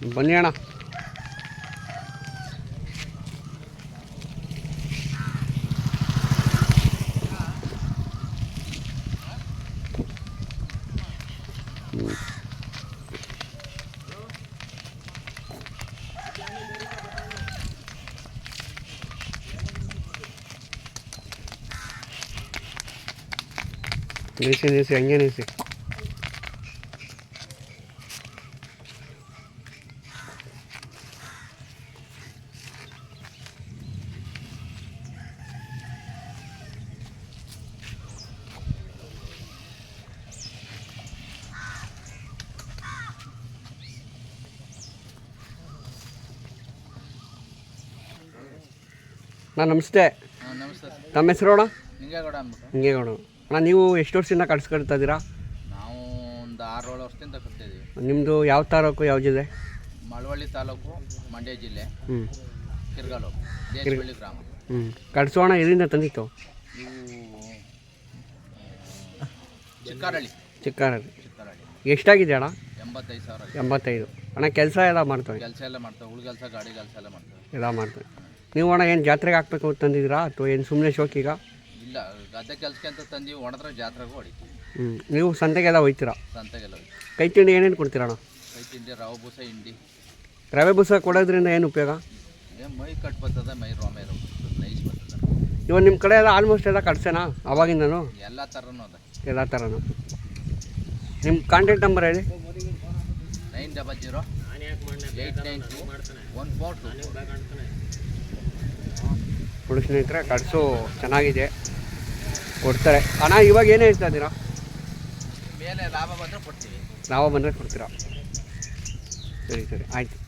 bắn nha nào Neyse neyse yenge neyse. ನಾನು ನಮಸ್ತೆ. ನಮಸ್ತೆ ಸರ್. ತಮ್ಮ ಹೆಸರು ಅಣ್ಣ? ನಿಂಗೇಗೌಡ ಅಂದ್ಬಿಟ್ಟು. ಹಿಂಗೇಗೌಡ ಅಣ್ಣ ನೀವು ಎಷ್ಟು ವರ್ಷದಿಂದ ಕಟ್ಸ್ಕೊಳ್ತಾ ಇದ್ದೀರಾ? ನಾವು ಒಂದು ಆರು ಏಳು ವರ್ಷದಿಂದ ಕಟ್ತಿದ್ದೀವಿ ನಿಮ್ಮದು ಯಾವ ತಾಲೂಕು ಯಾವ ಜಿಲ್ಲೆ? ಮಳವಳ್ಳಿ ತಾಲೂಕು ಮಂಡ್ಯ ಜಿಲ್ಲೆ. ಹ್ಞೂ ಕಿರ್ಗಾಲು ಗ್ರಾಮ. ಹ್ಞೂ ಕಟ್ಸೋಣ ಎಲ್ಲಿಂದ ತಂದಿತ್ತು? ಇವು ಚಿಕ್ಕಾರಳ್ಳಿ. ಚಿಕ್ಕಾರಲ್ಲಿ ಚಿಕ್ಕಾರಳ್ಳಿ. ಎಷ್ಟಾಗಿದೆ ಅಣ್ಣ? ಎಂಬತ್ತೈದು ಸಾವಿರ ಎಂಬತ್ತೈದು. ಅಣ್ಣ ಕೆಲಸ ಎಲ್ಲ ಮಾಡ್ತವೆ? ಕೆಲಸ ಎಲ್ಲ ಮಾಡ್ತೇವೆ. ಉಳ್ ಕೆಲಸ ಗಾಡಿ ಕೆಲಸ ಎಲ್ಲ ಮಾಡ್ತೇವೆ. ಎಲ್ಲ ಮಾಡ್ತವೆ. ನೀವು ಅಣ್ಣ ಏನು ಜಾತ್ರೆಗೆ ಹಾಕ್ಬೇಕು ಅಂತ ತಂದಿದ್ದೀರಾ? ಅಥವಾ ಏನು ಸುಮ್ಮನೆ ಶೋಕಿಗ? ಇಲ್ಲ ಗದ್ದೆ ಕೆಲಸಕ್ಕೆ ಅಂತ ತಂದೀವಿ ಒಣದ್ರೆ ಜಾತ್ರೆಗೂ ಹೊಡಿತೀವಿ. ಹ್ಞೂ ನೀವು ಸಂತೆಗೆಲ್ಲ ಹೋಯ್ತೀರಾ? ಸಂತೆಗೆಲ್ಲ ಹೋಗ್ತೀವಿ ಕೈ ತಿಂಡಿ ಏನೇನು ಕೊಡ್ತೀರಾ ಅಣ್ಣ? ಕೈ ತಿಂಡಿ ರವೆ ಬೂಸ ಹಿಂಡಿ. ರವೆ ಬೂಸ ಕೊಡೋದ್ರಿಂದ ಏನು ಉಪಯೋಗ? ಏ ಮೈ ಕಟ್ ಬರ್ತದೆ ಮೈ ರೋಮೆ ನೈಸ್ ಬರ್ತದೆ. ಇವಾಗ ನಿಮ್ಮ ಕಡೆ ಎಲ್ಲ ಆಲ್ಮೋಸ್ಟ್ ಎಲ್ಲ ಕಟ್ಸೇನಾ? ಅವಾಗಿಂದನು? ಎಲ್ಲ ಥರನೂ ಅದ. ಎಲ್ಲ ಥರನೂ ನಿಮ್ಮ ಕಾಂಟ್ಯಾಕ್ಟ್ ನಂಬರ್ ಹೇಳಿ. Nine double zero eight nine two one four two. ಸ್ನೇಹಿತರೆ ಕಟ್ಸು ಚೆನ್ನಾಗಿದೆ. ಕೊಡ್ತಾರೆ. ಅಣ್ಣ ಇವಾಗ ಏನು ಹೇಳ್ತಾ ಇದ್ದೀರಾ? ಮೇಲೆ ಲಾಭ ಬಂದರೆ ಕೊಡ್ತೀವಿ. ಲಾಭ ಬಂದರೆ ಕೊಡ್ತೀರಾ? ಸರಿ ಸರಿ ಆಯಿತು.